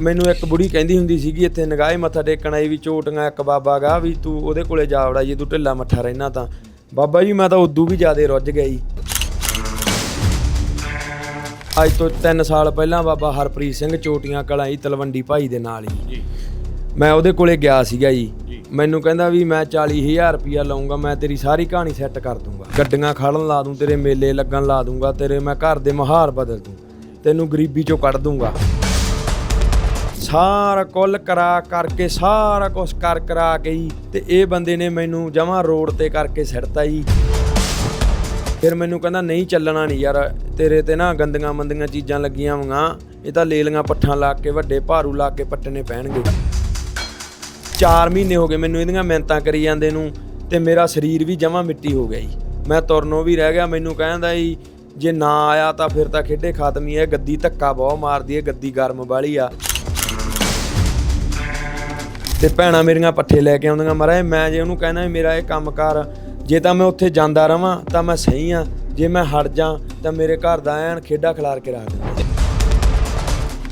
ਮੈਨੂੰ ਇੱਕ ਬੁੜੀ ਕਹਿੰਦੀ ਹੁੰਦੀ ਸੀਗੀ ਇੱਥੇ ਨਗਾਹੇ ਮੱਥਾ ਟੇਕਣ ਆਈ ਵੀ ਚੋਟੀਆਂ ਇੱਕ ਬਾਬਾ ਗਾ ਵੀ ਤੂੰ ਉਹਦੇ ਕੋਲੇ ਜਾ ਵੜਾ ਜੇ ਤੂੰ ਢਿੱਲਾ ਮੱਠਾ ਰਹਿਣਾ ਤਾਂ। ਬਾਬਾ ਜੀ ਮੈਂ ਤਾਂ ਉਦੋਂ ਵੀ ਜ਼ਿਆਦਾ ਰੁੱਝ ਗਿਆ ਜੀ। ਅੱਜ ਤੋਂ 3 ਸਾਲ ਪਹਿਲਾਂ ਬਾਬਾ ਹਰਪ੍ਰੀਤ ਸਿੰਘ ਚੋਟੀਆਂ ਕਲਾਂ ਜੀ ਤਲਵੰਡੀ ਭਾਈ ਦੇ ਨਾਲ ਹੀ। ਜੀ। ਮੈਂ ਉਹਦੇ ਕੋਲੇ ਗਿਆ ਸੀਗਾ ਜੀ। ਮੈਨੂੰ ਕਹਿੰਦਾ ਵੀ ਮੈਂ 40000 ਰੁਪਇਆ ਲਵਾਂਗਾ ਮੈਂ ਤੇਰੀ ਸਾਰੀ ਕਹਾਣੀ ਸੈੱਟ ਕਰ ਦੂੰਗਾ। ਗੱਡੀਆਂ ਖੜਨ ਲਾ ਦੂੰ ਤੇਰੇ ਮੇਲੇ ਲੱਗਣ ਲਾ ਦੂੰਗਾ ਤੇਰੇ ਮੈਂ ਘਰ ਦੇ ਮਹਾਰ ਬਦਲ ਦੂੰ। ਤੈਨੂੰ ਗਰੀਬੀ ਚੋਂ ਕੱਢ ਦੂੰਗਾ। ਸਾਰਾ ਕੁੱਲ ਕਰਾ ਕਰਕੇ, ਸਾਰਾ ਕੁਝ ਕਰ ਕਰਾ ਕੇ ਜੀ ਤੇ ਇਹ ਬੰਦੇ ਨੇ ਮੈਨੂੰ ਜਮਾਂ ਰੋਡ ਤੇ ਕਰਕੇ ਸਿੱਟਤਾ ਜੀ। ਫਿਰ ਮੈਨੂੰ ਕਹਿੰਦਾ, ਨਹੀਂ, ਚੱਲਣਾ ਨਹੀਂ ਯਾਰ। ਤੇਰੇ ਤੇ ਨਾ ਗੰਦੀਆਂ ਮੰਦੀਆਂ ਚੀਜ਼ਾਂ ਲੱਗੀਆਂ ਹੋਈਆਂ ਇਹ ਤਾਂ ਲੇਲੀਆਂ ਪੱਠਾਂ ਲਾ ਕੇ, ਵੱਡੇ ਭਾਰੂ ਲਾ ਕੇ ਪੱਟਣੇ ਪੈਣਗੇ। 4 ਮਹੀਨੇ ਹੋ ਗਏ ਮੈਨੂੰ ਇਹਦੀਆਂ ਮਿਹਨਤਾਂ ਕਰੀ ਜਾਂਦੇ ਨੂੰ ਤੇ ਮੇਰਾ ਸਰੀਰ ਵੀ ਜਮਾਂ ਮਿੱਟੀ ਹੋ ਗਿਆ ਜੀ। ਮੈਂ ਤੁਰਨੋਂ ਵੀ ਰਹਿ ਗਿਆ, ਮੈਨੂੰ ਕਹਿੰਦਾ ਜੀ, ਜੇ ਨਾ ਆਇਆ ਤਾਂ ਫਿਰ ਤਾਂ ਖੇਡੇ ਖਤਮ ਹੀ ਹੈ, ਗੱਦੀ ਧੱਕਾ ਬਹੁਤ ਮਾਰਦੀ ਹੈ, ਗੱਦੀ ਗਰਮ ਵਾਲੀ ਆ। ਤੇ ਭੈਣਾਂ ਮੇਰੀਆਂ ਪੱਠੇ ਲੈ ਕੇ ਆਉਂਦੀਆਂ। ਮਹਾਰਾਜ ਮੈਂ ਜੇ ਉਹਨੂੰ ਕਹਿਣਾ ਵੀ ਮੇਰਾ ਇਹ ਕੰਮ ਕਰ ਜੇ ਤਾਂ ਮੈਂ ਉੱਥੇ ਜਾਂਦਾ ਰਵਾਂ ਤਾਂ ਮੈਂ ਸਹੀ ਆ। ਜੇ ਮੈਂ ਹਟ ਜਾ ਤਾਂ ਮੇਰੇ ਘਰ ਦਾ ਐਨ ਖੇਡਾ ਖਿਲਾਰ ਕੇ ਰੱਖ ਦਿੰਦਾ।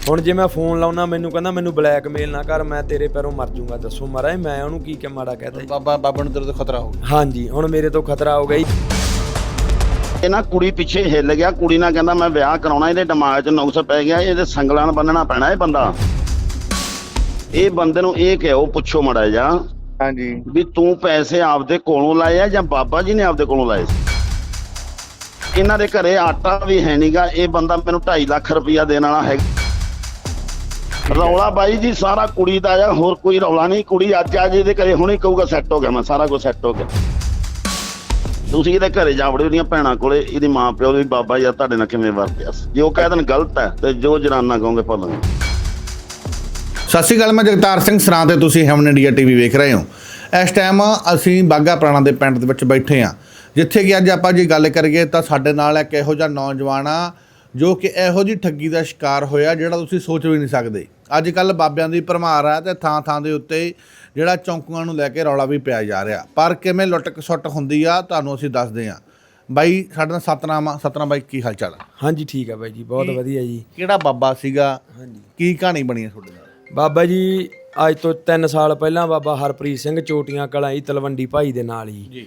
ਹੁਣ ਜੇ ਮੈਂ ਫੋਨ ਲਾਉਣਾ ਮੈਨੂੰ ਕਹਿੰਦਾ ਮੈਨੂੰ ਬਲੈਕਮੇਲ ਨਾ ਕਰ ਮੈਂ ਤੇਰੇ ਪੈਰੋਂ ਮਰ ਜਾਊਂਗਾ ਦੱਸੋ ਮਹਾਰਾਜ ਮੈਂ ਉਹਨੂੰ ਕੀ ਕਿ ਮਾੜਾ ਕਹਤਾ ਬਾਬਾ ਬਾਬਾ ਨੂੰ ਤੇਰੇ ਤੋਂ ਖਤਰਾ ਹੋ ਗਿਆ। ਹਾਂਜੀ ਹੁਣ ਮੇਰੇ ਤੋਂ ਖਤਰਾ ਹੋ ਗਿਆ ਜੀ। ਇਹ ਨਾ ਕੁੜੀ ਪਿੱਛੇ ਹਿੱਲ ਗਿਆ। ਕੁੜੀ ਨਾਲ ਕਹਿੰਦਾ ਮੈਂ ਵਿਆਹ ਕਰਾਉਣਾ ਇਹਦੇ ਦਿਮਾਗ 'ਚ ਨੁਕਸ ਪੈ ਗਿਆ ਇਹਦੇ ਸੰਗਲਾਂ ਬੰਨਣਾ ਪੈਣਾ ਇਹ ਬੰਦਾ। ਇਹ ਬੰਦੇ ਨੂੰ ਇਹ ਕਿਹੋ ਪੁੱਛੋ ਮੜਾ ਜਾ ਹਾਂਜੀ। ਵੀ ਤੂੰ ਪੈਸੇ ਆਪਦੇ ਕੋਲੋਂ ਲਾਏ ਆ ਜਾਂ ਬਾਬਾ ਜੀ ਨੇ ਆਪਦੇ ਕੋਲੋਂ ਲਾਏ ਸੀ? ਇਹਨਾਂ ਦੇ ਘਰੇ ਆਟਾ ਵੀ ਹੈ ਨਹੀਂਗਾ ਇਹ ਬੰਦਾ ਮੈਨੂੰ 2.5 ਲੱਖ ਰੁਪਇਆ ਦੇਣ ਵਾਲਾ ਹੈ ਰੌਲਾ ਬਾਈ ਜੀ ਸਾਰਾ ਕੁੜੀ ਦਾ ਆ ਹੋਰ ਕੋਈ ਰੌਲਾ ਨਹੀਂ। ਕੁੜੀ ਅੱਜ ਆ ਜੇ ਇਹਦੇ ਘਰੇ ਹੁਣੇ ਕਹੂਗਾ ਸੈੱਟ ਹੋ ਗਿਆ ਮੈਂ ਸਾਰਾ ਕੁਝ ਸੈੱਟ ਹੋ ਗਿਆ। ਤੁਸੀਂ ਇਹਦੇ ਘਰੇ ਜਾ ਵੜੇ ਉਹਦੀਆਂ ਭੈਣਾਂ ਕੋਲੇ ਇਹਦੀ ਮਾਂ ਪਿਓ ਵੀ ਬਾਬਾ ਯਾਰ ਤੁਹਾਡੇ ਨਾਲ ਕਿਵੇਂ ਵਰਤਿਆ ਜੇ ਉਹ ਕਹਿ ਦੇਣ ਗਲਤ ਹੈ ਤੇ ਜੋ ਜਨਾਨਾ ਕਹੋਗੇ ਭਲਾਂਗੇ ਸਤਿ ਸ਼੍ਰੀ ਅਕਾਲ ਮੈਂ ਜਗਤਾਰ ਸਿੰਘ ਸਰਾਂ ਤੇ ਤੁਸੀਂ ਹੈਵਨ ਇੰਡੀਆ ਟੀਵੀ ਵੇਖ ਰਹੇ ਹੋ। ਇਸ ਟਾਈਮ ਅਸੀਂ ਬਾਗਾ ਪੁਰਾਣਾ ਦੇ ਪਿੰਡ ਦੇ ਵਿੱਚ ਬੈਠੇ ਆ ਜਿੱਥੇ ਕਿ ਅੱਜ ਆਪਾਂ ਜੀ ਗੱਲ ਕਰੀਏ ਤਾਂ ਸਾਡੇ ਨਾਲ ਇੱਕ ਇਹੋ ਜਿਹਾ ਨੌਜਵਾਨ ਆ ਜੋ ਕਿ ਇਹੋ ਜੀ ਠੱਗੀ ਦਾ ਸ਼ਿਕਾਰ ਹੋਇਆ ਜਿਹੜਾ ਤੁਸੀਂ ਸੋਚ ਵੀ ਨਹੀਂ ਸਕਦੇ। ਅੱਜ ਕੱਲ ਬਾਬਿਆਂ ਦੀ ਭਰਮਾਰ ਆ ਤੇ ਥਾਂ ਥਾਂ ਦੇ ਉੱਤੇ ਜਿਹੜਾ ਚੌਂਕੂਆਂ ਨੂੰ ਲੈ ਕੇ ਰੌਲਾ ਵੀ ਪਿਆ ਜਾ ਰਿਹਾ। ਪਰ ਕਿਵੇਂ ਲੁੱਟ ਖਸੁੱਟ ਹੁੰਦੀ ਆ ਤੁਹਾਨੂੰ ਅਸੀਂ ਦੱਸਦੇ ਆ ਬਾਈ ਸਾਡੇ ਨਾਲ ਸਤਨਾਮ ਆ। ਸਤਨਾਮ ਬਾਈ ਕੀ ਹਾਲ ਚਾਲ ਆ? ਹਾਂਜੀ ਠੀਕ ਆ ਬਾਈ ਜੀ ਬਹੁਤ ਵਧੀਆ ਜੀ। ਕਿਹੜਾ ਬਾਬਾ ਸੀਗਾ? ਹਾਂਜੀ। ਕੀ ਕਹਾਣੀ ਬਣੀ ਹੈ ਤੁਹਾਡੇ ਨਾਲ? ਬਾਬਾ ਜੀ ਅੱਜ ਤੋਂ 3 ਸਾਲ ਪਹਿਲਾਂ ਬਾਬਾ ਹਰਪ੍ਰੀਤ ਸਿੰਘ ਚੋਟੀਆਂ ਕਲਾਂ ਜੀ ਤਲਵੰਡੀ ਭਾਈ ਦੇ ਨਾਲ ਜੀ।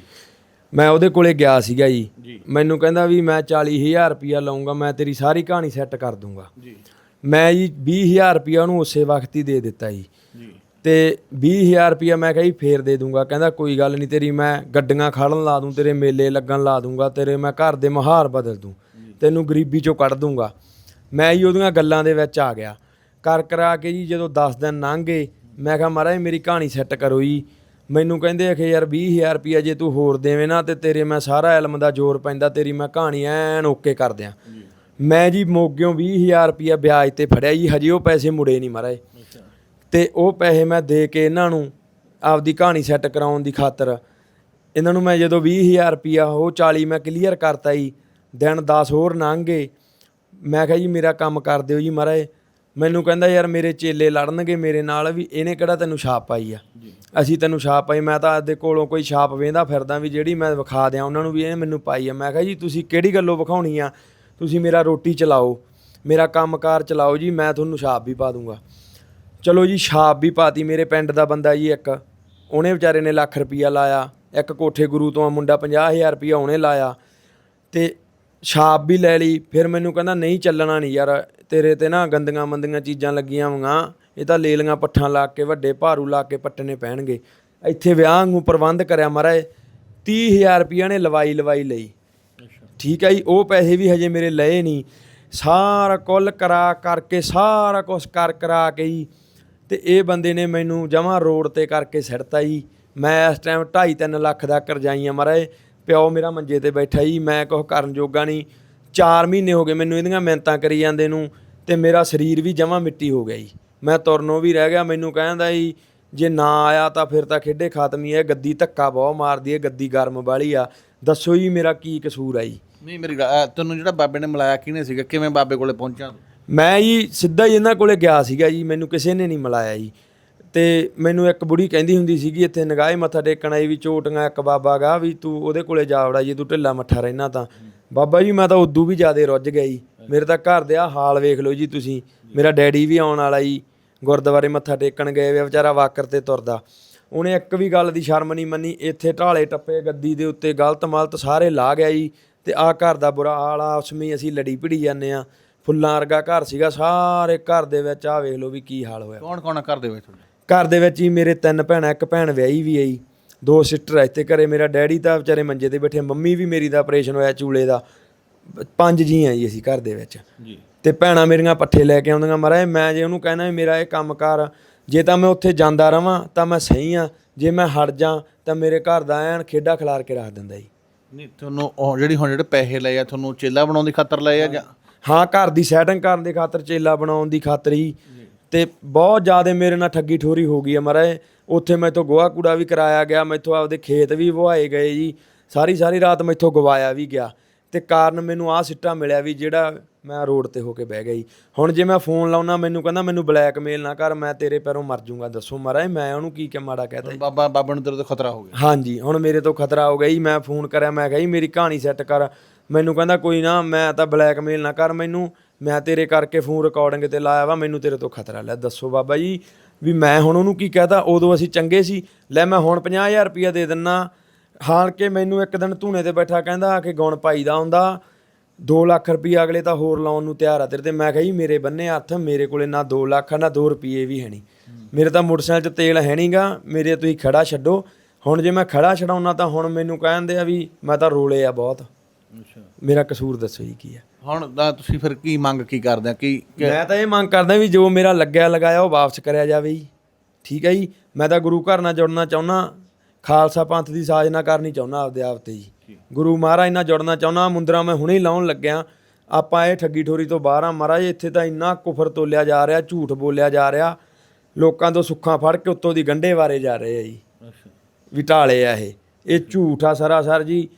ਮੈਂ ਉਹਦੇ ਕੋਲੇ ਗਿਆ ਸੀਗਾ ਜੀ। ਮੈਨੂੰ ਕਹਿੰਦਾ ਵੀ ਮੈਂ 40000 ਰੁਪਇਆ ਲਵਾਂਗਾ ਮੈਂ ਤੇਰੀ ਸਾਰੀ ਕਹਾਣੀ ਸੈੱਟ ਕਰ ਦੂੰਗਾ। ਜੀ। ਮੈਂ ਜੀ 20000 ਰੁਪਇਆ ਉਹਨੂੰ ਉਸੇ ਵਕਤ ਹੀ ਦੇ ਦਿੱਤਾ ਜੀ। ਜੀ। ਤੇ 20000 ਰੁਪਇਆ ਮੈਂ ਕਿਹਾ ਜੀ ਫੇਰ ਦੇ ਦੂੰਗਾ। ਕਹਿੰਦਾ ਕੋਈ ਗੱਲ ਨਹੀਂ ਤੇਰੀ ਮੈਂ ਗੱਡੀਆਂ ਖੜਨ ਲਾ ਦੂੰ ਤੇਰੇ ਮੇਲੇ ਲੱਗਣ ਲਾ ਦੂੰਗਾ ਤੇਰੇ ਮੈਂ ਘਰ ਦੇ ਮਹਾਰ ਬਦਲ ਦੂੰ ਤੈਨੂੰ ਗਰੀਬੀ ਚੋਂ ਕੱਢ ਦੂੰਗਾ। ਮੈਂ ਜੀ ਉਹਦੀਆਂ ਗੱਲਾਂ ਦੇ ਵਿੱਚ ਆ ਗਿਆ। ਕਰ ਕਰਾ ਕੇ ਜੀ ਜਦੋਂ 10 ਦਿਨ ਲੰਘ ਗਏ ਮੈਂ ਕਿਹਾ ਮਹਾਰਾਜ ਮੇਰੀ ਕਹਾਣੀ ਸੈੱਟ ਕਰੋ ਜੀ। ਮੈਨੂੰ ਕਹਿੰਦੇ ਕਿ ਯਾਰ 20000 ਰੁਪਇਆ ਜੇ ਤੂੰ ਹੋਰ ਦੇਵੇਂ ਨਾ ਤੇ ਤੇਰੇ ਮੈਂ ਸਾਰਾ ਇਲਮ ਦਾ ਜ਼ੋਰ ਪੈਂਦਾ ਤੇਰੀ ਮੈਂ ਕਹਾਣੀ ਐਨ ਓਕੇ ਕਰ ਦਿਆਂ। ਮੈਂ ਜੀ ਮੋਗਿਓ 20000 ਰੁਪਇਆ ਵਿਆਜ ਤੇ ਫੜਿਆ ਜੀ ਹਜੇ ਉਹ ਪੈਸੇ ਮੁੜੇ ਨਹੀਂ ਮਹਾਰਾਜ। ਤੇ ਉਹ ਪੈਸੇ ਮੈਂ ਦੇ ਕੇ ਇਹਨਾਂ ਨੂੰ ਆਪਦੀ ਕਹਾਣੀ ਸੈੱਟ ਕਰਾਉਣ ਦੀ ਖਾਤਰ ਇਹਨਾਂ ਨੂੰ ਮੈਂ ਜਦੋਂ 20000 ਰੁਪਿਆ ਉਹ 40 ਮੈਂ ਕਲੀਅਰ ਕਰਤਾ ਜੀ ਦਿਨ 10 ਹੋਰ ਲੰਘ ਗਏ। ਮੈਂ ਕਿਹਾ ਜੀ ਮੇਰਾ ਕੰਮ ਕਰ ਦਿਓ ਜੀ ਮਹਾਰਾਜ। ਮੈਨੂੰ ਕਹਿੰਦਾ ਯਾਰ ਮੇਰੇ ਚੇਲੇ ਲੜਨਗੇ ਮੇਰੇ ਨਾਲ ਵੀ ਇਹਨੇ ਕਿਹੜਾ ਤੈਨੂੰ ਛਾਪ ਪਾਈ ਆ? ਅਸੀਂ ਤੈਨੂੰ ਛਾਪ ਪਾਈ ਮੈਂ ਤਾਂ ਆਪਦੇ ਕੋਲੋਂ ਕੋਈ ਛਾਪ ਵੇਂਦਾ ਫਿਰਦਾ ਵੀ ਜਿਹੜੀ ਮੈਂ ਵਿਖਾ ਦਿਆਂ ਉਹਨਾਂ ਨੂੰ ਵੀ ਇਹਨੇ ਮੈਨੂੰ ਪਾਈ ਆ। ਮੈਂ ਕਿਹਾ ਜੀ ਤੁਸੀਂ ਕਿਹੜੀ ਗੱਲੋਂ ਵਿਖਾਉਣੀ ਆ? ਤੁਸੀਂ ਮੇਰਾ ਰੋਟੀ ਚਲਾਓ ਮੇਰਾ ਕੰਮਕਾਰ ਚਲਾਓ ਜੀ ਮੈਂ ਤੁਹਾਨੂੰ ਛਾਪ ਵੀ ਪਾ ਦੂੰਗਾ। ਚਲੋ ਜੀ ਛਾਪ ਵੀ ਪਾਤੀ ਮੇਰੇ ਪਿੰਡ ਦਾ ਬੰਦਾ ਜੀ ਇੱਕ ਉਹਨੇ ਵਿਚਾਰੇ ਨੇ ਲੱਖ ਰੁਪਈਆ ਲਾਇਆ ਇੱਕ ਕੋਠੇ ਗੁਰੂ ਤੋਂ ਆ ਮੁੰਡਾ 50000 ਰੁਪਈਆ ਉਹਨੇ ਲਾਇਆ ਤੇ ਛਾਪ ਵੀ ਲੈ ਲਈ, ਫਿਰ ਮੈਨੂੰ ਕਹਿੰਦਾ, ਨਹੀਂ ਚੱਲਣਾ ਨਹੀਂ ਯਾਰ, ਤੇਰੇ ਤੇ ਨਾ ਗੰਦੀਆਂ ਮੰਦੀਆਂ ਚੀਜ਼ਾਂ ਲੱਗੀਆਂ ਹੋਈਆਂ ਇਹ ਤਾਂ ਲੇਲੀਆਂ ਪੱਠਾਂ ਲਾ ਕੇ, ਵੱਡੇ ਭਾਰੂ ਲਾ ਕੇ ਪੱਟਣੇ ਪੈਣਗੇ। ਇੱਥੇ ਵਿਆਹ ਨੂੰ ਪ੍ਰਬੰਧ ਕਰਿਆ ਮਹਾਰਾਜ 30000 ਰੁਪਈਆ ਨੇ ਲਵਾਈ ਲਵਾਈ ਲਈ। ਠੀਕ ਹੈ ਜੀ, ਉਹ ਪੈਸੇ ਵੀ ਹਜੇ ਮੇਰੇ ਲਏ ਨਹੀਂ। ਸਾਰਾ ਕੁੱਲ ਕਰਾ ਕਰਕੇ, ਸਾਰਾ ਕੁਝ ਕਰ ਕਰਾ ਕੇ ਜੀ, ਤੇ ਇਹ ਬੰਦੇ ਨੇ ਮੈਨੂੰ ਜਮਾਂ ਰੋਡ ਤੇ ਕਰਕੇ ਸਿੜਤਾ ਜੀ। ਮੈਂ ਇਸ ਟਾਈਮ 2.5 3 ਲੱਖ ਦਾ ਕਰਜ਼ਾਈਆਂ ਮਹਾਰਾਜ ਪਿਓ ਮੇਰਾ ਮੰਜੇ ਤੇ ਬੈਠਾ ਜੀ ਮੈਂ ਕੁਛ ਕਰਨ ਜੋਗਾ ਨਹੀਂ। 4 ਮਹੀਨੇ ਹੋ ਗਏ ਮੈਨੂੰ ਇਹਦੀਆਂ ਮਿਹਨਤਾਂ ਕਰੀ ਜਾਂਦੇ ਨੂੰ ਤੇ ਮੇਰਾ ਸਰੀਰ ਵੀ ਜਮਾਂ ਮਿੱਟੀ ਹੋ ਗਿਆ ਜੀ। ਮੈਂ ਤੁਰਨੋਂ ਵੀ ਰਹਿ ਗਿਆ ਮੈਨੂੰ ਕਹਿੰਦਾ ਜੀ ਜੇ ਨਾ ਆਇਆ ਤਾਂ ਫਿਰ ਤਾਂ ਖੇਡੇ ਖਤਮ ਹੀ ਹੈ ਗੱਦੀ ਧੱਕਾ ਬਹੁਤ ਮਾਰਦੀ ਹੈ ਗੱਦੀ ਗਰਮ ਵਾਲੀ ਆ। ਦੱਸੋ ਜੀ ਮੇਰਾ ਕੀ ਕਸੂਰ ਆ ਜੀ? ਨਹੀਂ ਮੇਰੀ ਗੱਲ- ਅਹ ਤੈਨੂੰ ਜਿਹੜਾ ਬਾਬੇ ਨੇ ਮਿਲਾਇਆ ਕਿਹਨੇ ਸੀਗਾ? ਕਿਵੇਂ ਬਾਬੇ ਕੋਲੇ ਪਹੁੰਚਿਆ ਤੂੰ? ਮੈਂ ਜੀ ਸਿੱਧਾ ਹੀ ਇਹਨਾਂ ਕੋਲੇ ਗਿਆ ਸੀਗਾ ਜੀ ਮੈਨੂੰ ਕਿਸੇ ਨੇ ਨਹੀਂ ਮਿਲਾਇਆ ਜੀ। ਤੇ ਮੈਨੂੰ ਇੱਕ ਬੁੜੀ ਕਹਿੰਦੀ ਹੁੰਦੀ ਸੀਗੀ, ਇੱਥੇ ਨਗਾਹੇ ਮੱਥਾ ਟੇਕਣ ਆਈ ਵੀ ਝੋਟੀਆਂ ਇੱਕ ਬਾਬਾ ਗਾ ਵੀ ਤੂੰ ਉਹਦੇ ਕੋਲੇ ਜਾ ਵੜਾ, ਜੇ ਤੂੰ ਢਿੱਲਾ ਮੱਠਾ ਰਹਿਣਾ ਤਾਂ। ਬਾਬਾ ਜੀ, ਮੈਂ ਤਾਂ ਉਦੋਂ ਵੀ ਜ਼ਿਆਦਾ ਰੁੱਝ ਗਿਆ ਜੀ। ਮੇਰੇ ਤਾਂ ਘਰ ਦੇ ਆ ਹਾਲ ਵੇਖ ਲਓ ਜੀ ਤੁਸੀਂ। ਮੇਰਾ ਡੈਡੀ ਵੀ ਆਉਣ ਵਾਲਾ ਜੀ, ਗੁਰਦੁਆਰੇ ਮੱਥਾ ਟੇਕਣ ਗਏ ਵੇ ਵਿਚਾਰਾ ਵਾਕਰ ਤੇ ਤੁਰਦਾ। ਉਹਨੇ ਇੱਕ ਵੀ ਗੱਲ ਦੀ ਸ਼ਰਮ ਨਹੀਂ ਮੰਨੀ, ਇੱਥੇ ਢਾਲੇ ਟੱਪੇ, ਗੱਦੀ ਦੇ ਉੱਤੇ ਗਲਤ ਮਲਤ ਸਾਰੇ ਲਾ ਗਿਆ ਜੀ। ਤੇ ਆ ਘਰ ਦਾ ਬੁਰਾ ਹਾਲ ਆ ਉਸਮੀ ਅਸੀਂ ਲੜੀ ਭਿੜੀ ਜਾਂਦੇ ਆ। ਫੁੱਲਾਂ ਵਰਗਾ ਘਰ ਸੀਗਾ, ਸਾਰੇ ਘਰ ਦੇ ਵਿੱਚ ਆ ਵੇਖ ਲਓ ਵੀ ਕੀ ਹਾਲ ਹੋਇਆ। ਕੌਣ ਕੌਣ ਆ ਘਰ ਦੇ ਵਿੱਚ? ਤੁਹਾਡੇ ਘਰ ਦੇ ਵਿੱਚ ਹੀ ਮੇਰੇ ਤਿੰਨ ਭੈਣਾਂ ਇੱਕ ਭੈਣ ਵਿਆਹੀ ਵੀ ਆਈ ਦੋ ਸਿਸਟਰ ਇੱਥੇ ਘਰੇ ਮੇਰਾ ਡੈਡੀ ਤਾਂ ਵਿਚਾਰੇ ਮੰਜੇ ਤੇ ਬੈਠੇ ਮੰਮੀ ਵੀ ਮੇਰੀ ਦਾ ਆਪਰੇਸ਼ਨ ਹੋਇਆ ਚੂਲੇ ਦਾ ਪੰਜ ਜੀ ਆ ਜੀ ਅਸੀਂ ਘਰ ਦੇ ਵਿੱਚ। ਜੀ। ਤੇ ਭੈਣਾਂ ਮੇਰੀਆਂ ਪੱਠੇ ਲੈ ਕੇ ਆਉਂਦੀਆਂ ਮਹਾਰਾਜ ਮੈਂ ਜੇ ਉਹਨੂੰ ਕਹਿਣਾ ਵੀ ਮੇਰਾ ਇਹ ਕੰਮ ਕਰ ਜੇ ਤਾਂ ਮੈਂ ਉੱਥੇ ਜਾਂਦਾ ਰਵਾਂ ਤਾਂ ਮੈਂ ਸਹੀ ਆ ਜੇ ਮੈਂ ਹਟ ਜਾ ਤਾਂ ਮੇਰੇ ਘਰ ਦਾ ਐਨ ਖੇਡਾ ਖਿਲਾਰ ਕੇ ਰੱਖ ਦਿੰਦਾ ਜੀ। ਨਹੀਂ ਤੁਹਾਨੂੰ ਉਹ ਜਿਹੜੀ ਹੁਣ ਜਿਹੜੇ ਪੈਸੇ ਲਏ ਆ ਤੁਹਾਨੂੰ ਚੇਲਾ ਬਣਾਉਣ ਦੀ ਖਾਤਰ ਲਏ ਆ ਜਾਂ ਹਾਂ ਘਰ ਦੀ ਸੈਟਿੰਗ ਕਰਨ ਦੀ ਖਾਤਰ ਚੇਲਾ ਬਣਾਉਣ ਦੀ ਖਾਤਰ ਹੀ ਤੇ ਬਹੁਤ ਜ਼ਿਆਦਾ ਮੇਰੇ ਨਾਲ ਠੱਗੀ ਠੋਰੀ ਹੋ ਗਈ ਹੈ ਮਹਾਰਾਜ। ਉੱਥੇ ਮੈਥੋਂ ਗੋਹਾ ਕੂੜਾ ਵੀ ਕਰਾਇਆ ਗਿਆ ਮੈਥੋਂ ਆਪਦੇ ਖੇਤ ਵੀ ਵਹਾਏ ਗਏ ਜੀ। ਸਾਰੀ ਸਾਰੀ ਰਾਤ ਮੈਥੋਂ ਗਵਾਇਆ ਵੀ ਗਿਆ। ਤੇ ਕਾਰਨ ਮੈਨੂੰ ਆਹ ਸਿੱਟਾ ਮਿਲਿਆ ਵੀ ਜਿਹੜਾ ਮੈਂ ਰੋਡ ਤੇ ਹੋ ਕੇ ਬਹਿ ਜੀ। ਹੁਣ ਜੇ ਮੈਂ ਫੋਨ ਲਾਉਣਾ ਮੈਨੂੰ ਕਹਿੰਦਾ ਮੈਨੂੰ ਬਲੈਕਮੇਲ ਨਾ ਕਰ ਮੈਂ ਤੇਰੇ ਪੈਰੋਂ ਮਰ ਜਾਊਂਗਾ ਦੱਸੋ ਮਹਾਰਾਜ ਮੈਂ ਉਹਨੂੰ ਕੀ ਕਿ ਮਾੜਾ ਕਹਿਤਾ ਜੀ। ਬਾਬਾ ਬਾਬਾ ਨੂੰ ਤੇਰੇ ਤੋਂ ਖਤਰਾ ਹੋ ਗਿਆ। ਹਾਂਜੀ ਹੁਣ ਮੇਰੇ ਤੋਂ ਖਤਰਾ ਹੋ ਗਿਆ ਜੀ। ਮੈਂ ਫੋਨ ਕਰਿਆ ਮੈਂ ਕਿਹਾ ਜੀ ਮੇਰੀ ਕਹਾਣੀ ਸੈੱਟ ਕਰ। ਮੈਨੂੰ ਕਹਿੰਦਾ ਕੋਈ ਨਾ ਮੈਂ ਤਾਂ ਬਲੈਕਮੇਲ ਨਾ ਕਰ ਮੈਨੂੰ ਮੈਂ ਤੇਰੇ ਕਰਕੇ ਫੋਨ ਰਿਕਾਰਡਿੰਗ ਤੇ ਲਾਇਆ ਵਾ ਮੈਨੂੰ ਤੇਰੇ ਤੋਂ ਖਤਰਾ ਲੈ ਦੱਸੋ ਬਾਬਾ ਜੀ ਵੀ ਮੈਂ ਹੁਣ ਉਹਨੂੰ ਕੀ ਕਹਤਾ? ਉਦੋਂ ਅਸੀਂ ਚੰਗੇ ਸੀ। ਲੈ ਮੈਂ ਹੁਣ 50000 ਰੁਪਇਆ ਦੇ ਦਿੰਨਾ। ਹਾਲ ਕੇ ਮੈਨੂੰ ਇੱਕ ਦਿਨ ਧੂਣੇ ਤੇ ਬੈਠਾ ਕਹਿੰਦਾ ਕਿ ਗੁਣ ਪਾਈ ਦਾ ਹੁੰਦਾ 2 ਲੱਖ ਰੁਪਇਆ ਅਗਲੇ ਤਾਂ ਹੋਰ ਲਾਉਣ ਨੂੰ ਤਿਆਰ ਆ ਤੇਰੇ ਤੇ। ਮੈਂ ਕਿਹਾ ਜੀ ਮੇਰੇ ਬੰਨੇ ਹੱਥ ਮੇਰੇ ਕੋਲੇ ਨਾ 2 ਲੱਖ ਨਾ 2 ਰੁਪਏ ਵੀ ਹੈ ਨਹੀਂ ਮੇਰੇ ਤਾਂ ਮੋਟਰਸਾਈਕਲ 'ਚ ਤੇਲ ਹੈ ਨਹੀਂਗਾ ਮੇਰੇ ਤੁਸੀਂ ਖੜਾ ਛੱਡੋ। ਹੁਣ ਜੇ ਮੈਂ ਖੜਾ ਛਡਾਉਣਾ ਤਾਂ ਹੁਣ ਮੈਨੂੰ ਕਹਿੰਦੇ ਆ ਵੀ ਮੈਂ ਤਾਂ ਰੋਲੇ ਆ ਬਹੁਤ। ਅੱਛਾ। ਮੇਰਾ ਕਸੂਰ ਦੱਸੋ ਜੀ ਕੀ ਆ। ਹੁਣ ਤਾਂ ਤੁਸੀਂ ਫਿਰ ਕੀ ਮੰਗ ਕੀ ਕਰਦੇ ਆ? ਕੀ ਕਿ- ਮੈਂ ਤਾਂ ਇਹ ਮੰਗ ਕਰਦਾ ਵੀ ਜੋ ਮੇਰਾ ਲੱਗਿਆ ਲਗਾਇਆ ਉਹ ਵਾਪਸ ਕਰਿਆ ਜਾਵੇ ਜੀ। ਠੀਕ ਹੈ ਜੀ? ਮੈਂ ਤਾਂ ਗੁਰੂ ਘਰ ਨਾਲ ਜੁੜਨਾ ਚਾਹੁੰਦਾ ਖਾਲਸਾ ਪੰਥ ਦੀ ਸਾਜਨਾ ਕਰਨੀ ਚਾਹੁੰਦਾ ਆਪਦੇ ਆਪ ਤੇ ਜੀ। ਗੁਰੂ ਮਹਾਰਾਜ ਨਾਲ ਜੁੜਨਾ ਚਾਹੁੰਦਾ ਮੁੰਦਰਾ ਮੈਂ ਹੁਣੇ ਹੀ ਲਾਉਣ ਲੱਗਿਆ। ਆਪਾਂ ਇਹ ਠੱਗੀ ਠੋਰੀ ਤੋਂ ਬਾਹਰ ਆ ਮਹਾਰਾਜ ਇੱਥੇ ਤਾਂ ਇੰਨਾ ਕੁਫਰ ਤੋਲਿਆ ਜਾ ਰਿਹਾ ਝੂਠ ਬੋਲਿਆ ਜਾ ਰਿਹਾ। ਲੋਕਾਂ ਤੋਂ ਸੁੱਖਾਂ ਫੜ ਕੇ ਉੱਤੋਂ ਦੀ ਗੰਢੇ ਵਾਰੇ ਜਾ ਰਹੇ ਆ ਜੀ। ਵੀ ਢਾਲੇ ਆ ਇਹ। ਇਹ ਝੂਠ ਆ ਸਰਾਸਰ ਜੀ।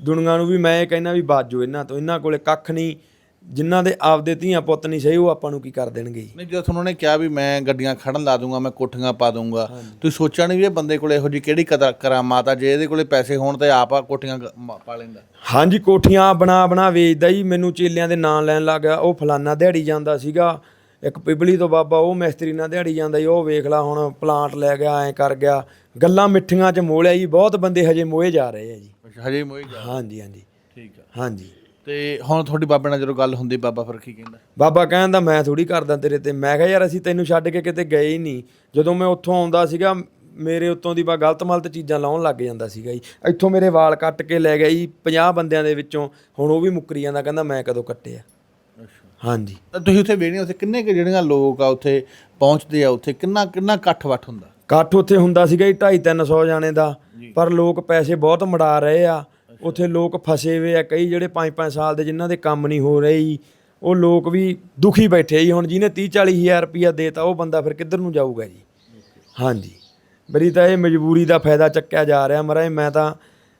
ਦੁਨੀਆ ਨੂੰ ਵੀ ਮੈਂ ਇਹ ਕਹਿੰਦਾ ਵੀ ਬਾਜੋ ਇਹਨਾਂ ਤੋਂ। ਇਹਨਾਂ ਕੋਲੇ ਕੱਖ ਨਹੀਂ। ਜਿਨ੍ਹਾਂ ਦੇ ਆਪਦੇ ਧੀਆਂ ਪੁੱਤ ਨਹੀਂ ਸਹੀ ਉਹ ਆਪਾਂ ਨੂੰ ਕੀ ਕਰ ਦੇਣਗੇ ਜੀ? ਨਹੀਂ ਜਦੋਂ ਤੁਹਾਨੂੰ ਨੇ ਕਿਹਾ ਵੀ ਮੈਂ ਗੱਡੀਆਂ ਖੜਨ ਲਾ ਦੂੰਗਾ ਮੈਂ ਕੋਠੀਆਂ ਪਾ ਦੂੰਗਾ ਤੁਸੀਂ ਸੋਚਿਆ ਨਹੀਂ ਵੀ ਇਹ ਬੰਦੇ ਕੋਲੇ ਇਹੋ ਜਿਹੀ ਕਿਹੜੀ ਕਦਰ ਕਰਾਮਾਤ ਆ ਜੇ ਇਹਦੇ ਕੋਲੇ ਪੈਸੇ ਹੋਣ ਤੇ ਆਪ ਆ ਕੋਠੀਆਂ ਗ- ਮ- ਪਾ ਲੈਂਦਾ। ਹਾਂਜੀ ਕੋਠੀਆਂ ਬਣਾ ਬਣਾ ਵੇਚਦਾ ਜੀ। ਮੈਨੂੰ ਚੇਲਿਆਂ ਦੇ ਨਾਂ ਲੈਣ ਲੱਗ ਗਿਆ। ਉਹ ਫਲਾਨਾ ਦਿਹਾੜੀ ਜਾਂਦਾ ਸੀਗਾ। ਇੱਕ ਪਿਬਲੀ ਤੋਂ ਬਾਬਾ ਉਹ ਮਿਸਤਰੀ ਨਾਲ ਦਿਹਾੜੀ ਜਾਂਦਾ ਜੀ ਉਹ ਵੇਖ ਲਾ ਹੁਣ ਪਲਾਂਟ ਲੈ ਗਿਆ ਐਂ ਕਰ ਗਿਆ। ਗੱਲਾਂ ਮਿੱਠੀਆਂ ਚ ਮੋਲਿਆ ਜੀ ਬਹੁਤ ਬੰਦੇ ਹਜੇ ਮੋਏ ਜਾ ਰਹੇ ਆ ਜੀ। ਅੱਛਾ ਹਜੇ ਮੋਈ ਜਾ ਹਾਂਜੀ ਹਾਂਜੀ। ਠੀਕ ਆ। ਹਾਂਜੀ। ਤੇ ਹੁਣ ਤੁਹਾਡੀ ਬਾਬੇ ਨਾਲ ਜਦੋਂ ਗੱਲ ਹੁੰਦੀ ਬਾਬਾ ਫਿਰ ਕੀ ਕਹਿੰਦਾ? ਬਾਬਾ ਕਹਿੰਦਾ ਮੈਂ ਥੋੜੀ ਕਰਦਾ ਤੇਰੇ ਤੇ। ਮੈਂ ਕਿਹਾ ਯਾਰ ਅਸੀਂ ਤੈਨੂੰ ਛੱਡ ਕੇ ਕਿਤੇ ਗਏ ਹੀ ਨਹੀਂ। ਜਦੋਂ ਮੈਂ ਉੱਥੋਂ ਆਉਂਦਾ ਸੀਗਾ ਮੇਰੇ ਉੱਤੋਂ ਦੀ ਬਾ ਗਲਤ ਮਲਤ ਚੀਜ਼ਾਂ ਲਾਉਣ ਲੱਗ ਜਾਂਦਾ ਸੀਗਾ ਜੀ। ਇੱਥੋਂ ਮੇਰੇ ਵਾਲ ਕੱਟ ਕੇ ਲੈ ਗਿਆ ਜੀ 50 ਬੰਦਿਆਂ ਦੇ ਵਿੱਚੋਂ। ਹੁਣ ਉਹ ਵੀ ਮੁੱਕਰੀ ਜਾਂਦਾ ਕਹਿੰਦਾ ਮੈਂ ਕਦੋਂ ਕੱਟੇ ਆ ਅੱਛਾ ਹਾਂਜੀ। ਤਾਂ ਤੁਸੀਂ ਉੱਥੇ ਵੇਖਦੇ ਉੱਥੇ ਕਿੰਨੇ ਕੁ ਜਿਹੜੀਆਂ ਲੋਕ ਆ ਉੱਥੇ ਪਹੁੰਚਦੇ ਆ ਉੱਥੇ? ਕਿੰਨਾ ਕਿੰਨਾ ਇਕੱਠ ਵੱਠ ਹੁੰਦਾ? ਇਕੱਠ ਉੱਥੇ ਹੁੰਦਾ ਸੀਗਾ ਜੀ 2.5 300 ਜਾਣੇ ਦਾ। ਪਰ ਲੋਕ ਪੈਸੇ ਬਹੁਤ ਮੜਾ ਰਹੇ ਆ। ਉੱਥੇ ਲੋਕ ਫਸੇ ਹੋਏ ਆ ਕਈ ਜਿਹੜੇ 5-5 ਸਾਲ ਦੇ ਜਿਨ੍ਹਾਂ ਦੇ ਕੰਮ ਨਹੀਂ ਹੋ ਰਹੇ ਜੀ ਉਹ ਲੋਕ ਵੀ ਦੁਖੀ ਬੈਠੇ ਜੀ। ਹੁਣ ਜਿਹਨੇ 30 40 ਹਜ਼ਾਰ ਰੁਪਇਆ ਦੇਤਾ ਉਹ ਬੰਦਾ ਫਿਰ ਕਿੱਧਰ ਨੂੰ ਜਾਊਗਾ ਜੀ? ਹਾਂਜੀ। ਮੇਰੀ ਤਾਂ ਇਹ ਮਜਬੂਰੀ ਦਾ ਫਾਇਦਾ ਚੱਕਿਆ ਜਾ ਰਿਹਾ ਮਹਾਰਾਜ ਮੈਂ ਤਾਂ